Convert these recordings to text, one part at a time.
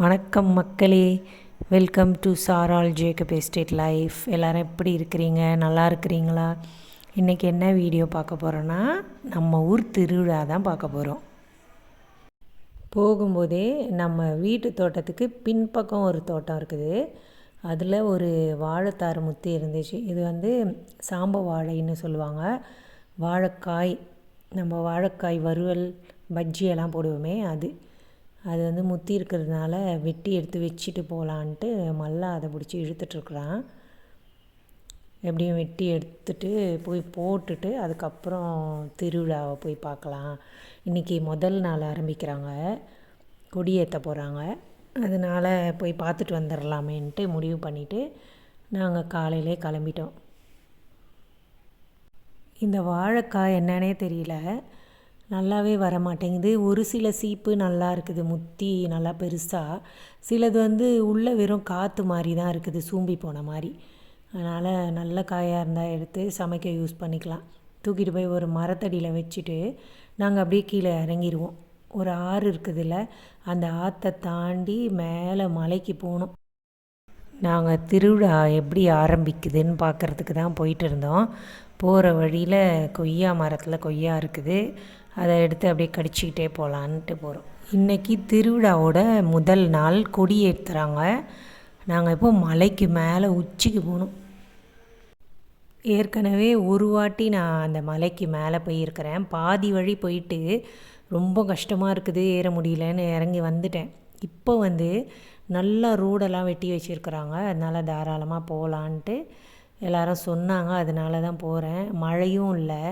வணக்கம் மக்களே. Welcome to Saral Jacob estate life எல்லோரும் எப்படி இருக்கிறீங்க? நல்லா இருக்கிறீங்களா? இன்றைக்கி என்ன வீடியோ பார்க்க போகிறோன்னா நம்ம ஊர் திருவிழா தான் பார்க்க போகிறோம் போகும்போதே நம்ம வீட்டு தோட்டத்துக்கு பின்பக்கம் ஒரு தோட்டம் இருக்குது. அதில் ஒரு வாழைத்தாறு முத்தி இருந்துச்சு. இது வந்து சாம்ப வாழைன்னு சொல்லுவாங்க. வாழைக்காய் நம்ம வாழைக்காய் வறுவல் பஜ்ஜியெல்லாம் போடுவோமே அது. அது வந்து முத்தி இருக்கிறதுனால வெட்டி எடுத்து வச்சுட்டு போகலான்ட்டு மல்லா அதை பிடிச்சி இழுத்துட்ருக்குறான். எப்படியும் வெட்டி எடுத்துட்டு போய் போட்டுட்டு அதுக்கப்புறம் திருவிழாவை போய் பார்க்கலாம். இன்றைக்கி முதல் நாள் ஆரம்பிக்கிறாங்க. கொடியேற்ற போகிறாங்க அதனால் போய் பார்த்துட்டு வந்துடலாமேன்ட்டு முடிவு பண்ணிவிட்டு நாங்கள் காலையிலே கிளம்பிட்டோம். இந்த வாழைக்காய் என்னன்னே தெரியல. நல்லாவே வர மாட்டேங்குது ஒரு சில சீப்பு நல்லா இருக்குது முத்தி நல்லா பெருசாக சிலது வந்து உள்ளே வெறும் காற்று மாதிரி தான் இருக்குது சூம்பி போன மாதிரி அதனால் நல்ல காயாக இருந்தால் எடுத்து சமைக்க யூஸ் பண்ணிக்கலாம். தூக்கிட்டு போய் ஒரு மரத்தடியில் வச்சுட்டு நாங்கள் அப்படியே கீழே இறங்கிடுவோம் ஒரு ஆறு இருக்குதுல்ல அந்த ஆற்றை தாண்டி மேலே மலைக்கு போகணும். நாங்கள் திருவிழா எப்படி ஆரம்பிக்குதுன்னு பார்க்குறதுக்கு தான் போயிட்டு இருந்தோம். போகிற வழியில் கொய்யா மரத்தில் கொய்யா இருக்குது. அதை எடுத்து அப்படியே கடிச்சிக்கிட்டே போகலான்ட்டு போகிறோம் இன்றைக்கி திருவிழாவோட முதல் நாள் கொடி ஏற்றுறாங்க நாங்கள் இப்போ மலைக்கு மேலே உச்சிக்கு போகணும். ஏற்கனவே ஒரு வாட்டி நான் அந்த மலைக்கு மேலே போயிருக்கிறேன். பாதி வழி போயிட்டு ரொம்ப கஷ்டமாக இருக்குது ஏற முடியலன்னு இறங்கி வந்துட்டேன். இப்போ வந்து நல்லா ரோடெல்லாம் வெட்டி வச்சுருக்குறாங்க. அதனால் தாராளமாக போகலான்ட்டு எல்லாரும் சொன்னாங்க. அதனால தான் போகிறேன் மழையும் இல்லை.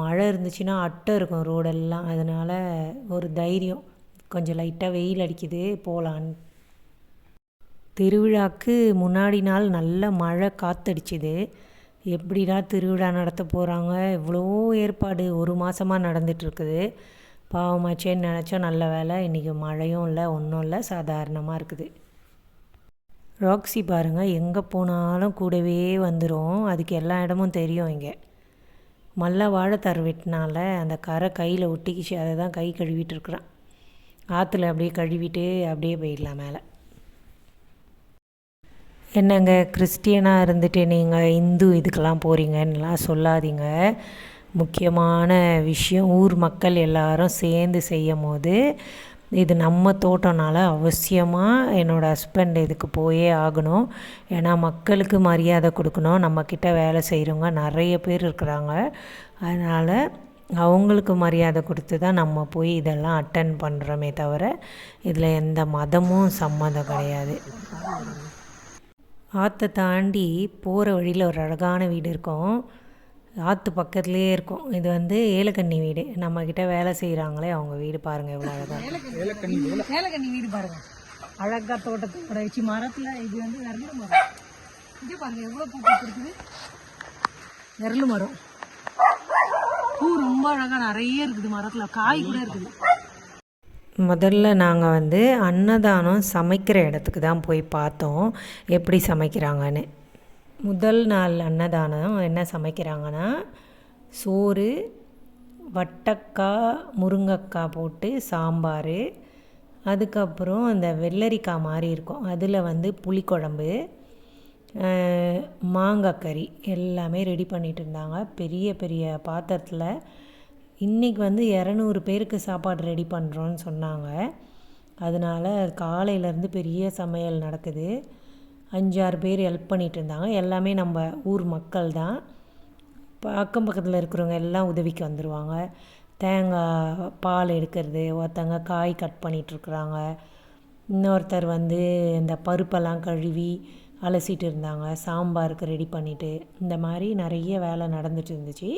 மழை இருந்துச்சுன்னா அட்டை இருக்கும் ரோடெல்லாம். அதனால் ஒரு தைரியம். கொஞ்சம் லைட்டாக வெயில் அடிக்குது போகலான்னு திருவிழாக்கு முன்னாடி நாள் நல்ல மழை காத்தடிச்சுது. எப்படிடா திருவிழா நடத்த போகிறாங்க இவ்வளோ ஏற்பாடு ஒரு மாதமாக நடந்துகிட்ருக்குது பாவமாச்சேன்னு நினச்சோம் நல்ல வேலை. இன்றைக்கி மழையும் இல்லை ஒன்றும் இல்லை சாதாரணமாக இருக்குது. ராக்ஸி பாருங்கள் எங்கே போனாலும் கூடவே வந்துடும் அதுக்கு எல்லா இடமும் தெரியும் இங்கே. மல்ல வாழைத்தார் வெட்டினால அந்த கரை கையில் ஒட்டிக்கிச்சு. அதை தான் கை கழுவிட்டு இருக்கிறான். ஆற்றுல அப்படியே கழுவிட்டு அப்படியே போயிடலாம் மேலே. என்னங்க கிறிஸ்டியனாக இருந்துட்டு நீங்கள் இந்து இதுக்கெல்லாம் போகிறீங்கன்னெலாம் சொல்லாதீங்க. முக்கியமான விஷயம் ஊர் மக்கள் எல்லாரும் சேர்ந்து செய்யும் போது இது நம்ம தோட்டம்னால அவசியமாக என்னோடய ஹஸ்பண்ட் இதுக்கு போயே ஆகணும். ஏன்னா மக்களுக்கு மரியாதை கொடுக்கணும். நம்மக்கிட்ட வேலை செய்கிறவங்க நிறைய பேர் இருக்கிறாங்க. அதனால் அவங்களுக்கு மரியாதை கொடுத்து தான் நம்ம போய் இதெல்லாம் அட்டன் பண்ணுறோமே தவிர இதில் எந்த மதமும் சம்மந்தம் கிடையாது. ஆற்றை தாண்டி போகிற வழியில் ஒரு அழகான வீடு இருக்கும். ஆற்று பக்கத்துலேயே இருக்கும். இது வந்து ஏலக்கண்ணி வீடு. நம்மக்கிட்ட வேலை செய்கிறாங்களே அவங்க வீடு பாருங்கள் எவ்வளோ அழகாக ஏலக்கண்ணி வீடு. பாருங்கள் அழகாக தோட்டத்தோட வச்சு மரத்தில் இது வந்து விரலு மரம். இங்கே பாருங்கள் எவ்வளோ பூ இருக்குது மரம். பூ ரொம்ப அழகாக நிறைய இருக்குது மரத்தில். காய் கூட இருக்குது. முதல்ல நாங்கள் வந்து அன்னதானம் சமைக்கிற இடத்துக்கு தான் போய் பார்த்தோம். எப்படி சமைக்கிறாங்கன்னு. முதல் நாள் அன்னதானம் என்ன சமைக்கிறாங்கன்னா சோறு வட்டக்காய் முருங்கக்காய் போட்டு சாம்பார் அதுக்கப்புறம் அந்த வெள்ளரிக்காய் மாதிரி இருக்கும். அதில் வந்து புளிக்குழம்பு மாங்காய் கறி எல்லாமே ரெடி பண்ணிகிட்டு இருந்தாங்க. பெரிய பெரிய பாத்திரத்தில் இன்றைக்கி வந்து இரநூறு பேருக்கு சாப்பாடு ரெடி பண்ணுறோன்னு சொன்னாங்க. அதனால் காலையிலேருந்து பெரிய சமையல் நடக்குது. அஞ்சாறு பேர் ஹெல்ப் பண்ணிகிட்டு இருந்தாங்க எல்லாமே நம்ம ஊர் மக்கள் தான். இப்போ அக்கம் பக்கத்தில் இருக்கிறவங்க எல்லாம் உதவிக்கு வந்துடுவாங்க தேங்காய் பால் எடுக்கிறது ஒருத்தங்க காய் கட் பண்ணிகிட்ருக்குறாங்க. இன்னொருத்தர் வந்து இந்த பருப்பெல்லாம் கழுவி அலசிட்டு இருந்தாங்க. சாம்பாருக்கு ரெடி பண்ணிவிட்டு இந்த மாதிரி நிறைய வேலை நடந்துட்டு இருந்துச்சு.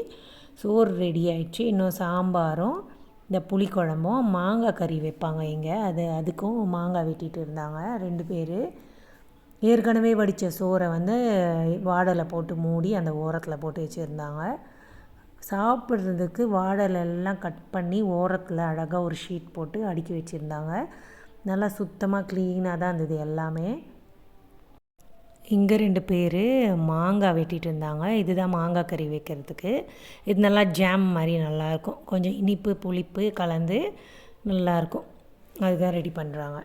சோறு ரெடி ஆயிடுச்சு. இன்னும் சாம்பாரும் இந்த புளிக்குழம்பும் மாங்காய் கறி வைப்பாங்க இங்கே. அது அதுக்கும் மாங்காய் வெட்டிகிட்டு இருந்தாங்க. ரெண்டு பேர். ஏற்கனவே வடித்த சோறை வந்து வாடலை போட்டு மூடி அந்த ஓரத்தில் போட்டு வச்சுருந்தாங்க. சாப்பிட்றதுக்கு வாடலெல்லாம் கட் பண்ணி ஓரத்தில் அழகாக ஒரு ஷீட் போட்டு அடுக்கி வச்சுருந்தாங்க. நல்லா சுத்தமாக க்ளீனாக தான் இருந்தது எல்லாமே. இங்கே ரெண்டு பேர் மாங்காய் வெட்டிகிட்டு இருந்தாங்க. இதுதான் மாங்காய் கறி வைக்கிறதுக்கு. இது நல்லா ஜாம் மாதிரி நல்லாயிருக்கும் கொஞ்சம் இனிப்பு புளிப்பு கலந்து நல்லாயிருக்கும் அதுதான் ரெடி பண்ணுறாங்க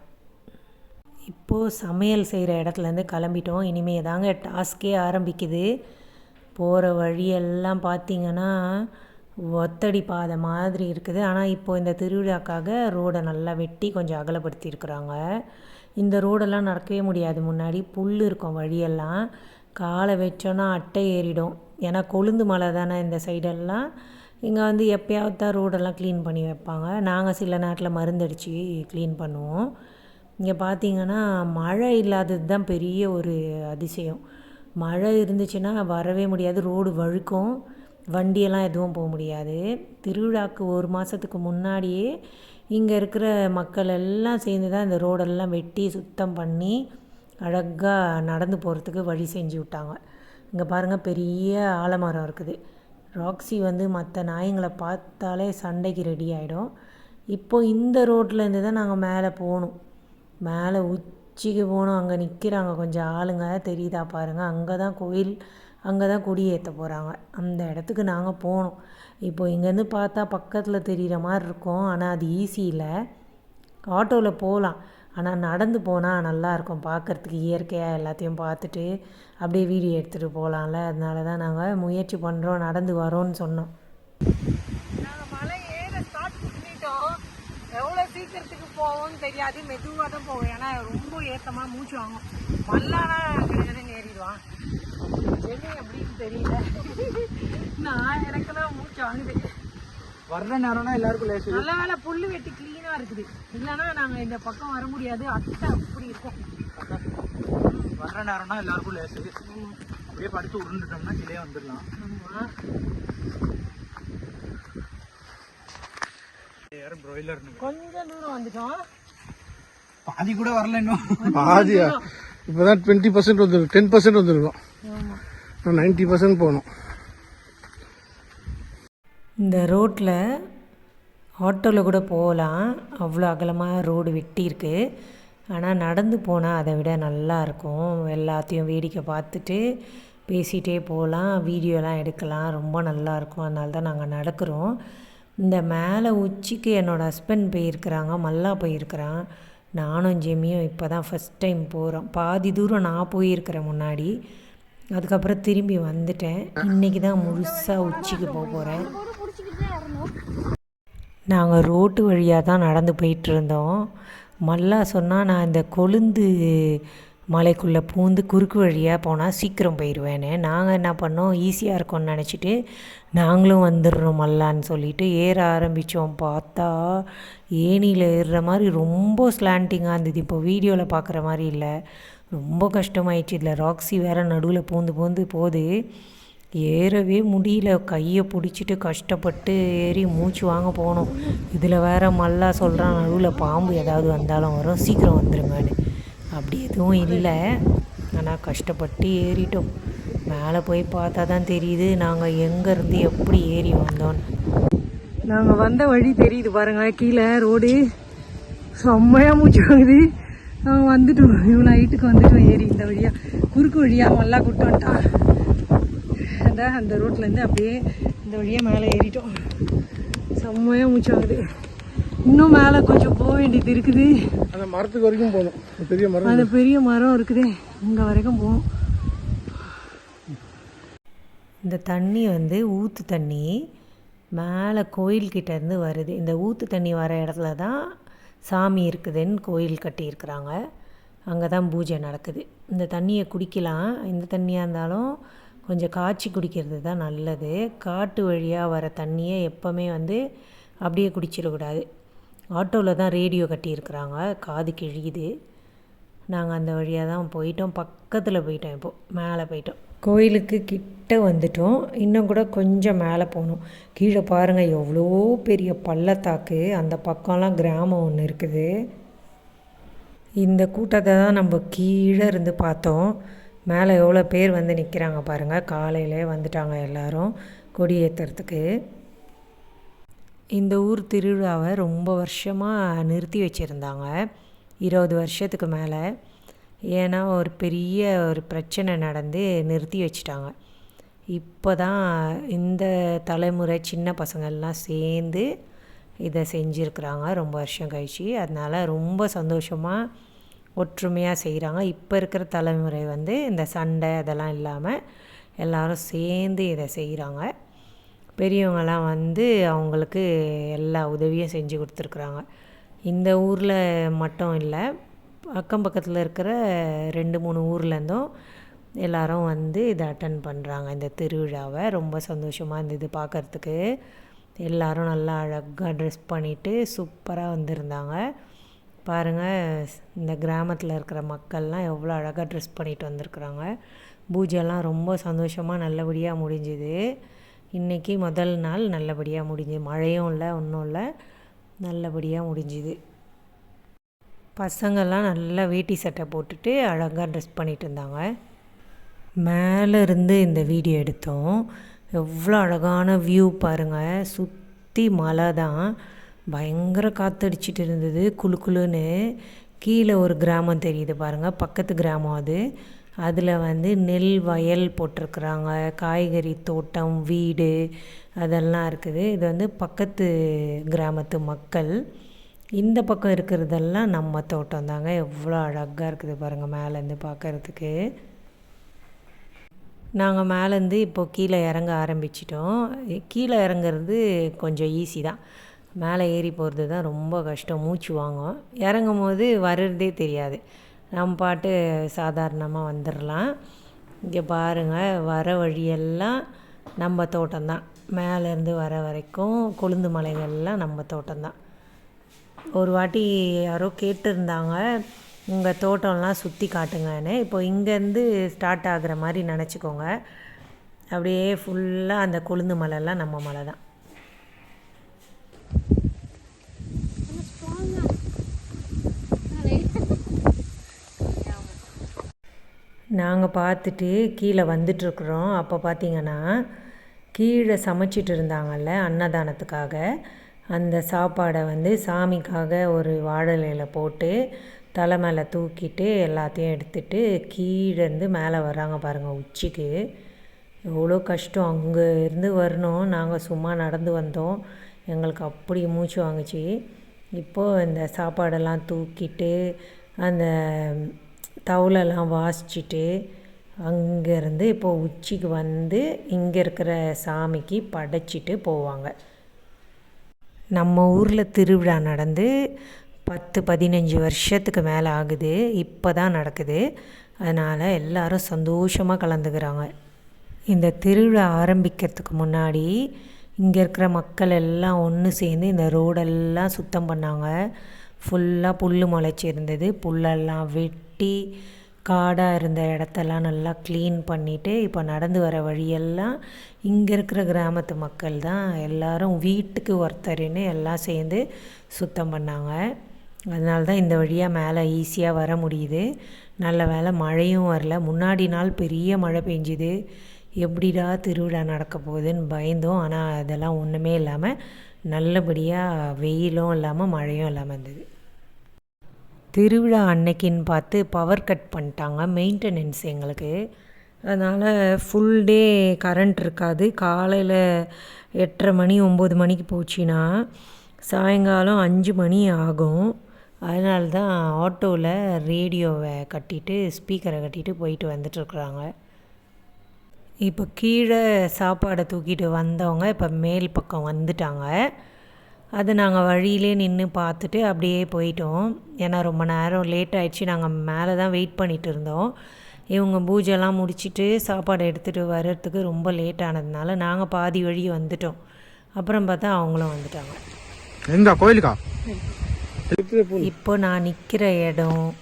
இப்போது சமையல் செய்கிற இடத்துலேருந்து கிளம்பிட்டோம். இனிமே தாங்க டாஸ்கே ஆரம்பிக்குது. போகிற வழியெல்லாம் பார்த்தீங்கன்னா ஒத்தடி பாதை மாதிரி இருக்குது. ஆனால் இப்போது இந்த திருவிழாக்காக ரோடை நல்லா வெட்டி கொஞ்சம் அகலப்படுத்தியிருக்குறாங்க. இந்த ரோடெல்லாம் நடக்கவே முடியாது. முன்னாடி புல் இருக்கும் வழியெல்லாம். காலை வச்சோன்னா அட்டை ஏறிடும். ஏன்னா கொழுந்து மலை தானே இந்த சைடெல்லாம். இங்கே வந்து எப்போயாவது தான் ரோடெல்லாம் க்ளீன் பண்ணி வைப்பாங்க. நாங்கள் சில நேரத்தில் மருந்தடிச்சு க்ளீன் பண்ணுவோம். இங்கே பார்த்தீங்கன்னா மழை இல்லாதது தான் பெரிய ஒரு அதிசயம். மழை இருந்துச்சுன்னா வரவே முடியாது ரோடு வழுக்கும் வண்டியெல்லாம் எதுவும் போக முடியாது. திருவிழாக்கு ஒரு மாதத்துக்கு முன்னாடியே இங்கே இருக்கிற மக்கள் எல்லாம் சேர்ந்து தான் இந்த ரோடெல்லாம் வெட்டி சுத்தம் பண்ணி அழகாக நடந்து போகிறதுக்கு வழி செஞ்சு விட்டாங்க. இங்கே பாருங்கள் பெரிய ஆலமரம் இருக்குது. ராக்ஸி வந்து மற்ற நாய்ங்களை பார்த்தாலே சண்டைக்கு ரெடி ஆகிடும் இப்போ இந்த ரோட்லேருந்து தான் நாங்கள் மேலே போகணும். மேலே உச்சிக்கு போகணும் அங்கே நிற்கிறாங்க. கொஞ்சம் ஆளுங்க தெரியுதா பாருங்கள் அங்கே தான் கோயில் அங்கே தான் கொடி ஏற்ற போகிறாங்க. அந்த இடத்துக்கு நாங்கள் போனோம். இப்போ இங்கேருந்து பார்த்தா பக்கத்தில் தெரிகிற மாதிரி இருக்கும். ஆனால் அது ஈஸி இல்லை. ஆட்டோவில் போகலாம். ஆனால் நடந்து போனால் நல்லாயிருக்கும் பார்க்குறதுக்கு இயற்கையாக எல்லாத்தையும் பார்த்துட்டு அப்படியே வீடியோ எடுத்துகிட்டு போகலாம்ல. அதனால தான் நாங்கள் முயற்சி பண்ணுறோம். நடந்து வரோன்னு சொன்னோம் நாங்கள் மலை ஏற ஸ்டார்ட் பண்ணிட்டோம் எவ்வளோ சீக்கிரத்துக்கு போவோம்னு தெரியாது. மெதுவாக தான் போவோம் ஏன்னா ரொம்ப ஏத்தமாக மூச்சு வாங்கும். மல்லானா கிடையாது ஏறிடுவான். என்ன அப்படின்னு தெரியல. நான் எனக்கெல்லாம் மூச்சு வாங்குது. வர்ற நேரம்னா எல்லாருக்கும் லேசு. நல்ல வேலை புல்லு வெட்டி க்ளீனாக இருக்குது. இல்லைன்னா நாங்கள் இந்த பக்கம் வர முடியாது. அட்டை அப்படி இருக்கும். வர்ற நேரம்னா எல்லாருக்கும் லேசு. அப்படியே படுத்து உருண்டுட்டோம்னா கீழே வந்துடலாம். ஆமாம் கொஞ்சம் தூரம் வந்துட்டோம். பாதி கூட வரல இன்னும். பாதியா? இப்போதான் டுவெண்ட்டி பர்சன்ட் வந்துருக்கு டென் பர்சன்ட் வந்துருக்கும். ஆமாம் நைன்ட்டி பர்சன்ட் போகணும் இந்த ரோட்டில் ஆட்டோவில் கூட போகலாம். அவ்வளோ அகலமாக ரோடு வெட்டியிருக்கு. ஆனால் நடந்து போனால் அதை விட நல்லா இருக்கும். எல்லாத்தையும் வேடிக்கை பார்த்துட்டு பேசிகிட்டே போகலாம். வீடியோலாம் எடுக்கலாம். ரொம்ப நல்லா இருக்கும். அதனால தான் நாங்கள் நடக்கிறோம். இந்த மேலே உச்சிக்கு என்னோடய ஹஸ்பண்ட் போயிருக்கிறாங்க மல்லா போயிருக்கிறான். நானும் ஜெமியும் இப்போ தான் ஃபஸ்ட் டைம் போகிறோம் பாதி தூரம் நான் போயிருக்கிறேன் முன்னாடி. அதுக்கப்புறம் திரும்பி வந்துட்டேன். இன்றைக்கி தான் முழுசாக உச்சிக்கு போக போகிறேன் நாங்கள் ரோட்டு வழியாக தான் நடந்து போயிட்டு இருந்தோம். மல்லா சொன்னால் நான் இந்த கொழுந்து மலைக்குள்ளே பூந்து குறுக்கு வழியாக போனால் சீக்கிரம் போயிடுவேன்னு நாங்கள் என்ன பண்ணோம்? ஈஸியாக இருக்கும்னு நினச்சிட்டு நாங்களும் வந்துடுறோம் மல்லான்னு சொல்லிட்டு ஏற ஆரம்பித்தோம் பார்த்தா ஏணியில் ஏறுற மாதிரி ரொம்ப ஸ்லாண்டிங்காக இருந்தது. இப்போ வீடியோவில் பார்க்குற மாதிரி இல்லை. ரொம்ப கஷ்டமாயிடுச்சு. இதில் ராக்ஸி வேறு நடுவில் பூந்து பூந்து போகுது. ஏறவே முடியல. கையை பிடிச்சிட்டு கஷ்டப்பட்டு ஏறி மூச்சு வாங்க போனோம். இதில் வேற மல்லா சொல்கிறான் நடுவில் பாம்பு ஏதாவது வந்தாலும் வரும். சீக்கிரம் வந்துருங்கன்னு. அப்படி எதுவும் இல்லை. ஆனால் கஷ்டப்பட்டு ஏறிட்டோம். மேலே போய் பார்த்தா தான் தெரியுது நாங்கள் எங்கேருந்து எப்படி ஏறி வந்தோன்னு நாங்கள் வந்த வழி தெரியுது பாருங்க கீழே ரோடு. செம்மையாக மூச்சு வாங்குது. நாங்கள் வந்துட்டோம். இவ்வளோ ஹைட்டுக்கு வந்துட்டோம் ஏறி இந்த வழியாக குறுக்கு வழியாக நல்லா கூட்டு வந்துட்டான். அந்த அந்த ரோட்லேருந்து அப்படியே இந்த வழியாக மேலே ஏறிட்டோம். செம்மையாக மூச்சு வாங்குது. இன்னும் மேலே கொஞ்சம் போக வேண்டியது இருக்குது. அந்த மரத்துக்கு வரைக்கும் போகணும். ஒரு பெரிய மரம் அந்த பெரிய மரம் இருக்குதே. இங்கே வரைக்கும் போகும் இந்த தண்ணி வந்து ஊற்று தண்ணி மேலே கோயில்கிட்ட இருந்து வருது. இந்த ஊற்று தண்ணி வர இடத்துல தான் சாமி இருக்குதுன்னு கோயில் கட்டியிருக்கிறாங்க. அங்கே தான் பூஜை நடக்குது. இந்த தண்ணியை குடிக்கலாம். இந்த தண்ணியாக இருந்தாலும் கொஞ்சம் காய்ச்சி குடிக்கிறது தான் நல்லது. காட்டு வழியாக வர தண்ணியை எப்போவுமே வந்து அப்படியே குடிச்சிடக்கூடாது. ஆட்டோவில் தான் ரேடியோ கட்டியிருக்கிறாங்க. காது கிழியுது. நாங்கள் அந்த வழியாக தான் போயிட்டோம். பக்கத்தில் போயிட்டோம் இப்போது மேலே போயிட்டோம். கோயிலுக்கு கிட்ட வந்துட்டோம். இன்னும் கூட கொஞ்சம் மேலே போகணும். கீழே பாருங்கள் எவ்வளோ பெரிய பள்ளத்தாக்கு. அந்த பக்கம்லாம் கிராமம் ஒன்று இருக்குது. இந்த கூட்டத்தை தான் நம்ம கீழே இருந்து பார்த்தோம். மேலே எவ்வளோ பேர் வந்து நிற்கிறாங்க பாருங்கள் காலையிலே வந்துட்டாங்க எல்லோரும். கொடி ஏற்றுறதுக்கு இந்த ஊர் திருவிழாவை ரொம்ப வருஷமாக நிறுத்தி வச்சுருந்தாங்க. இருபது வருஷத்துக்கு மேலே. ஏன்னா ஒரு பெரிய ஒரு பிரச்சனை நடந்து நிறுத்தி வச்சிட்டாங்க. இப்போ தான் இந்த தலைமுறை சின்ன பசங்கள்லாம் சேர்ந்து இதை செஞ்சுருக்குறாங்க. ரொம்ப வருஷம் கழிச்சு. அதனால் ரொம்ப சந்தோஷமாக ஒற்றுமையாக செய்கிறாங்க இப்போ இருக்கிற தலைமுறை வந்து இந்த சண்டை அதெல்லாம் இல்லாமல் எல்லோரும் சேர்ந்து இதை செய்கிறாங்க பெரியவங்கெல்லாம் வந்து அவங்களுக்கு எல்லா உதவியும் செஞ்சு கொடுத்துருக்குறாங்க. இந்த ஊரில் மட்டும் இல்லை அக்கம் பக்கத்தில் இருக்கிற ரெண்டு மூணு ஊர்லேருந்தும் எல்லாரும் வந்து இதை அட்டன் பண்ணுறாங்க இந்த திருவிழாவை ரொம்ப சந்தோஷமாக இருந்தது பார்க்கறதுக்கு எல்லாரும் நல்லா அழகாக ட்ரெஸ் பண்ணிவிட்டு சூப்பராக வந்திருந்தாங்க. பாருங்கள் இந்த கிராமத்தில் இருக்கிற மக்கள்லாம் எவ்வளோ அழகாக ட்ரெஸ் பண்ணிட்டு வந்திருக்குறாங்க. பூஜைலாம் ரொம்ப சந்தோஷமாக நல்லபடியாக முடிஞ்சுது. இன்றைக்கி முதல் நாள் நல்லபடியாக முடிஞ்சுது மழையும் இல்லை ஒன்றும் இல்லை. நல்லபடியாக முடிஞ்சுது. பசங்கள்லாம் நல்லா வேட்டி சட்டை போட்டுட்டு அழகாக ட்ரெஸ் பண்ணிட்டு இருந்தாங்க. மேலேருந்து இந்த வீடியோ எடுத்தோம். எவ்வளோ அழகான வியூ பாருங்கள் சுற்றி மலை தான். பயங்கர காற்றடிச்சிட்டு இருந்தது. குழு குழுன்னு கீழே ஒரு கிராமம் தெரியுது பாருங்கள் பக்கத்து கிராமம் அது. அதில் வந்து நெல் வயல் போட்டிருக்குறாங்க காய்கறி தோட்டம் வீடு அதெல்லாம் இருக்குது. இது வந்து பக்கத்து கிராமத்து மக்கள். இந்த பக்கம் இருக்கிறதெல்லாம் நம்ம தோட்டம் தாங்க. எவ்வளோ அழகாக இருக்குது பாருங்கள் மேலேருந்து பார்க்கறதுக்கு நாங்கள் மேலேருந்து இப்போது கீழே இறங்க ஆரம்பிச்சிட்டோம். கீழே இறங்குறது கொஞ்சம் ஈஸி தான். மேலே ஏறி போகிறது தான் ரொம்ப கஷ்டம். மூச்சு வாங்கும். இறங்கும் போது வர்றதே தெரியாது. நம்ம பாட்டு சாதாரணமாக வந்துடலாம் இங்கே பாருங்கள் வர வழியெல்லாம் நம்ம தோட்டம்தான். மேலேருந்து வர வரைக்கும் கொழுந்து மலைகள்லாம் நம்ம தோட்டம்தான். ஒரு வாட்டி யாரோ கேட்டிருந்தாங்க உங்கள் தோட்டம்லாம் சுற்றி காட்டுங்கன்னு. இப்போ இங்கேருந்து ஸ்டார்ட் ஆகுற மாதிரி நினச்சிக்கோங்க. அப்படியே ஃபுல்லாக அந்த கொழுந்து மலைலாம் நம்ம மலை தான் நாங்கள் பார்த்துட்டு கீழே வந்துட்டுருக்குறோம். அப்போ பார்த்தீங்கன்னா கீழே சமைச்சிட்டு இருந்தாங்கல்ல அன்னதானத்துக்காக. அந்த சாப்பாடை வந்து சாமிக்காக ஒரு வாழலையில் போட்டு தலை மேலே தூக்கிட்டு எல்லாத்தையும் எடுத்துட்டு கீழேருந்து மேலே வர்றாங்க பாருங்கள் உச்சிக்கு. எவ்வளோ கஷ்டம். அங்கே இருந்து வரணும். நாங்கள் சும்மா நடந்து வந்தோம். எங்களுக்கு அப்படி மூச்சு வாங்குச்சு. இப்போது இந்த சாப்பாடெல்லாம் தூக்கிட்டு அந்த தவுலெல்லாம் வாசிச்சுட்டு அங்கேருந்து இப்போது உச்சிக்கு வந்து இங்கே இருக்கிற சாமிக்கு படைச்சிட்டு போவாங்க. நம்ம ஊரில் திருவிழா நடந்து பத்து பதினஞ்சு வருஷத்துக்கு மேலே ஆகுது. இப்போ தான் நடக்குது. அதனால் எல்லாரும் சந்தோஷமாக கலந்துக்கிறாங்க. இந்த திருவிழா ஆரம்பிக்கிறதுக்கு முன்னாடி இங்கே இருக்கிற மக்கள் எல்லாம் ஒன்று சேர்ந்து இந்த ரோடெல்லாம் சுத்தம் பண்ணாங்க. ஃபுல்லாக புல் முளைச்சி இருந்தது புல்லெல்லாம் வெட்டி காடாக இருந்த இடத்தெல்லாம் நல்லா க்ளீன் பண்ணிவிட்டு இப்போ நடந்து வர வழியெல்லாம் இங்கே இருக்கிற கிராமத்து மக்கள் தான். எல்லாரும் வீட்டுக்கு ஒருத்தருன்னு எல்லாம் சேர்ந்து சுத்தம் பண்ணாங்க. அதனால தான் இந்த வழியாக மேலே ஈஸியாக வர முடியுது. நல்ல வேளை மழையும் வரல. முன்னாடி நாள் பெரிய மழை பெஞ்சுது. எப்படிடா திருவிழா நடக்க போகுதுன்னு பயந்தோம். ஆனால் அதெல்லாம் ஒன்றுமே இல்லாமல் நல்லபடியாக வெயிலும் இல்லாமல் மழையும் இல்லாமல் இருந்தது. திருவிழா அன்னைக்குன்னு பார்த்து பவர் கட் பண்ணிட்டாங்க மெயின்டெனன்ஸ் எங்களுக்கு. அதனால் ஃபுல் டே கரண்ட் இருக்காது. காலையில் எட்டரை மணி ஒம்பது மணிக்கு போச்சுன்னா சாயங்காலம் அஞ்சு மணி ஆகும். அதனால தான் ஆட்டோவில் ரேடியோவை கட்டிட்டு ஸ்பீக்கரை கட்டிட்டு போயிட்டு வந்துட்டுருக்குறாங்க இப்போ கீழே சாப்பாடை தூக்கிட்டு வந்தவங்க இப்போ மேல் பக்கம் வந்துட்டாங்க. அது நாங்கள் வழியிலே நின்று பார்த்துட்டு அப்படியே போயிட்டோம். ஏன்னா ரொம்ப நேரம் லேட் ஆயிடுச்சு. நாங்கள் மேலே தான் வெயிட் பண்ணிட்டு இருந்தோம். இவங்க பூஜைலாம் முடிச்சிட்டு சாப்பாடு எடுத்துகிட்டு வர்றதுக்கு ரொம்ப லேட் ஆனதுனால நாங்கள் பாதி வழி வந்துட்டோம். அப்புறம் பார்த்தா அவங்களும் வந்துட்டாங்க. எங்க? கோயிலுக்கா? இப்போ நான் நிற்கிற இடம்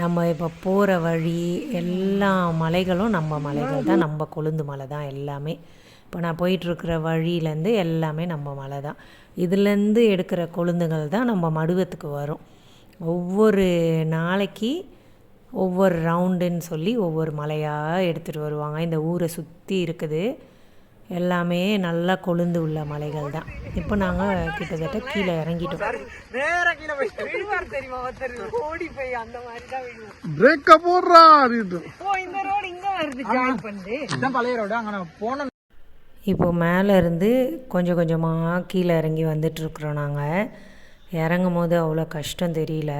நம்ம இப்போ போகிற வழி எல்லா மலைகளும் நம்ம மலைகள் தான். நம்ம கொழுந்து மலை தான் எல்லாமே. இப்போ நான் போயிட்டுருக்கிற வழியிலேருந்து எல்லாமே நம்ம மலை தான். இதுலேருந்து எடுக்கிற கொழுந்துகள் தான் நம்ம மடுவத்துக்கு வரும். ஒவ்வொரு நாளைக்கு ஒவ்வொரு ரவுண்டுன்னு சொல்லி ஒவ்வொரு மலையாக எடுத்துகிட்டு வருவாங்க. இந்த ஊரை சுற்றி இருக்குது. எல்லாமே நல்லா கொழுந்து உள்ள மலைகள் தான். இப்போ நாங்கள் கிட்டத்தட்ட கீழே இறங்கிட்டோம். நேரா கீழே போயிட்டு விழுவார் தெரியுமா? ஒருத்தர் ஓடி போய் அந்த மாதிரி தான் விழுவோம் பிரேக்க போடுறா அப்படின்ட்டு. ஓ இந்த ரோடு இங்க வருது ஜாயின் பண்ணு இதுதான் பழைய ரோடு அங்கே நான் போன இப்போ மேலே இருந்து கொஞ்சம் கொஞ்சமாக கீழே இறங்கி வந்துட்டுருக்குறோம் நாங்கள் இறங்கும் போது அவ்வளோ கஷ்டம் தெரியல.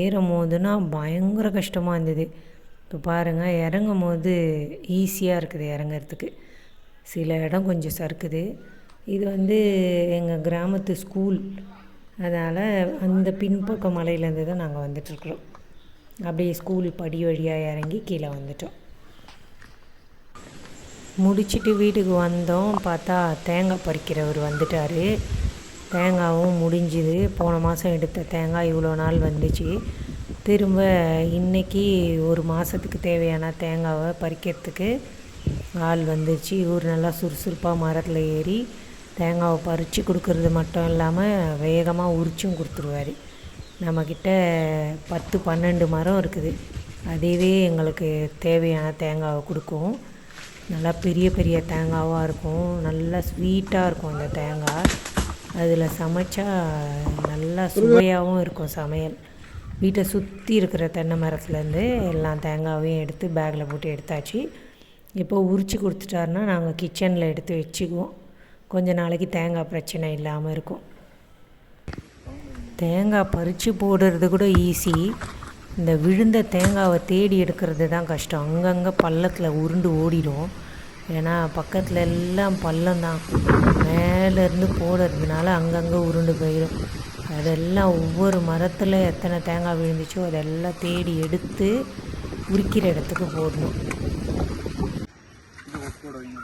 ஏறும் போதுனா பயங்கர கஷ்டமாக இருந்தது. இப்போ பாருங்கள் இறங்கும் போது ஈஸியாக இருக்குது இறங்கறதுக்கு. சில இடம் கொஞ்சம் சறுக்குது. இது வந்து எங்கள் கிராமத்து ஸ்கூல். அதனால் அந்த பின்பக்க மலையிலேருந்து தான் நாங்கள் வந்துட்டுருக்குறோம். அப்படியே ஸ்கூல் படி வழியாக இறங்கி கீழே வந்துட்டோம். முடிச்சுட்டு வீட்டுக்கு வந்தோம். பார்த்தா தேங்காய் பறிக்கிறவர் வந்துட்டார். தேங்காவும் முடிஞ்சுது. போன மாதம் எடுத்த தேங்காய் இவ்வளோ நாள் வந்துச்சு. திரும்ப இன்னைக்கு ஒரு மாதத்துக்கு தேவையான தேங்காவை பறிக்கிறதுக்கு ஆள் வந்துச்சு. இவர் நல்லா சுறுசுறுப்பாக மரத்தில் ஏறி தேங்காவை பறித்து கொடுக்கறது மட்டும் இல்லாமல் வேகமாக உரிச்சும் கொடுத்துருவாரு. நம்மக்கிட்ட பத்து பன்னெண்டு மரம் இருக்குது. அதுவே எங்களுக்கு தேவையான தேங்காவை கொடுக்கும். நல்லா பெரிய பெரிய தேங்காவாக இருக்கும். நல்லா ஸ்வீட்டாக இருக்கும் அந்த தேங்காய். அதில் சமைச்சா நல்லா சுவையாகவும் இருக்கும் சமையல். வீட்டை சுற்றி இருக்கிற தென்னை மரத்துலேருந்து எல்லா தேங்காவையும் எடுத்து பேக்கில் போட்டு எடுத்தாச்சு. இப்போ உரித்து கொடுத்துட்டாருன்னா நாங்கள் கிச்சனில் எடுத்து வச்சுக்குவோம். கொஞ்ச நாளைக்கு தேங்காய் பிரச்சனை இல்லாமல் இருக்கும். தேங்காய் பறித்து போடுறது கூட ஈஸி இந்த விழுந்த தேங்காவை தேடி எடுக்கிறது தான் கஷ்டம். அங்கங்கே பள்ளத்தில் உருண்டு ஓடிடும். ஏன்னா பக்கத்தில் எல்லாம் பள்ளம் தான். மேலேருந்து போடுறதுனால அங்கங்கே உருண்டு போயிடும். அதெல்லாம் ஒவ்வொரு மரத்தில் எத்தனை தேங்காய் விழுந்துச்சோ அதெல்லாம் தேடி எடுத்து உரிக்கிற இடத்துக்கு போடணும் இது ஒட்டு வைங்க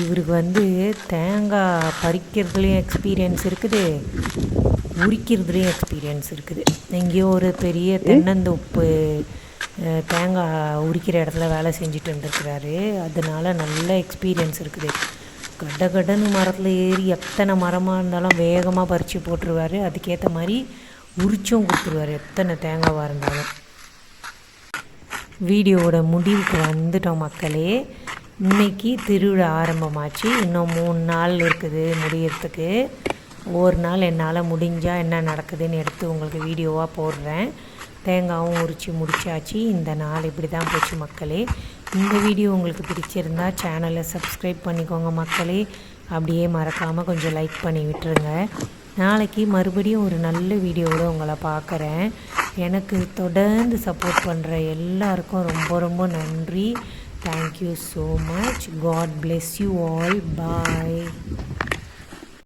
இவருக்கு வந்து தேங்காய் பறிக்கிறதுலேயும் எக்ஸ்பீரியன்ஸ் இருக்குது உரிக்கிறதுலேயும் எக்ஸ்பீரியன்ஸ் இருக்குது. எங்கேயோ ஒரு பெரிய தென்னந்தோப்பு தேங்காய் உரிக்கிற இடத்துல வேலை செஞ்சுட்டு இருந்திருக்கிறாரு அதனால நல்ல எக்ஸ்பீரியன்ஸ் இருக்குது. கட கடன்னு மரத்தில் ஏறி எத்தனை மரமாக இருந்தாலும் வேகமாக பறித்து போட்டுருவாரு. அதுக்கேற்ற மாதிரி உரிச்சும் கொடுத்துருவாரு. எத்தனை தேங்காவாக இருந்தாலும். வீடியோவோட முடிவுக்கு வந்துட்டோம் மக்களே. இன்னைக்கு திருவிழா ஆரம்பமாச்சு. இன்னும் மூணு நாள் இருக்குது முடியறதுக்கு. ஒரு நாள் என்னால் முடிஞ்சால் என்ன நடக்குதுன்னு எடுத்து உங்களுக்கு வீடியோவாக போடுறேன். தேங்காயும் உரித்து முடிச்சாச்சு. இந்த நாள் இப்படி தான் போச்சு மக்களே. இந்த வீடியோ உங்களுக்கு பிடிச்சிருந்தா சேனலை சப்ஸ்கிரைப் பண்ணிக்கோங்க மக்களே. அப்படியே மறக்காமல் கொஞ்சம் லைக் பண்ணி விட்டுருங்க. நாளைக்கு மறுபடியும் ஒரு நல்ல வீடியோவோட உங்களை பார்க்குறேன். எனக்கு தொடர்ந்து சப்போர்ட் பண்ணுற எல்லாருக்கும் ரொம்ப ரொம்ப நன்றி. Thank you so much God bless you all bye